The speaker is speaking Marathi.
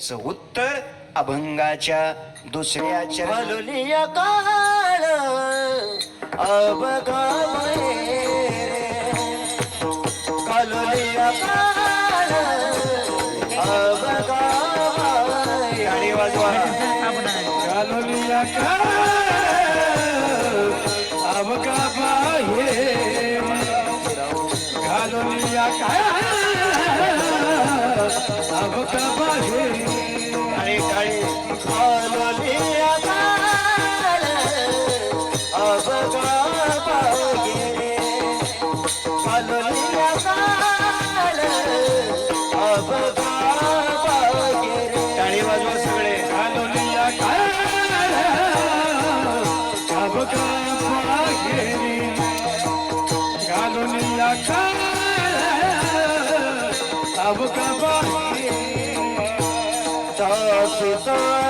च उत्तर अभंगाच्या दुसऱ्या चरण हलुलिया काळ अबगा हलुलिया काळ अबगा गाडी वाजवा. घालवलिया घालवलिया अबका बाहे टाळी टाळी हलुलिया काळ अबगा बागे हलुलिया काळ अबगा बागे टाळी वाजवा सगळे का अबका পিতা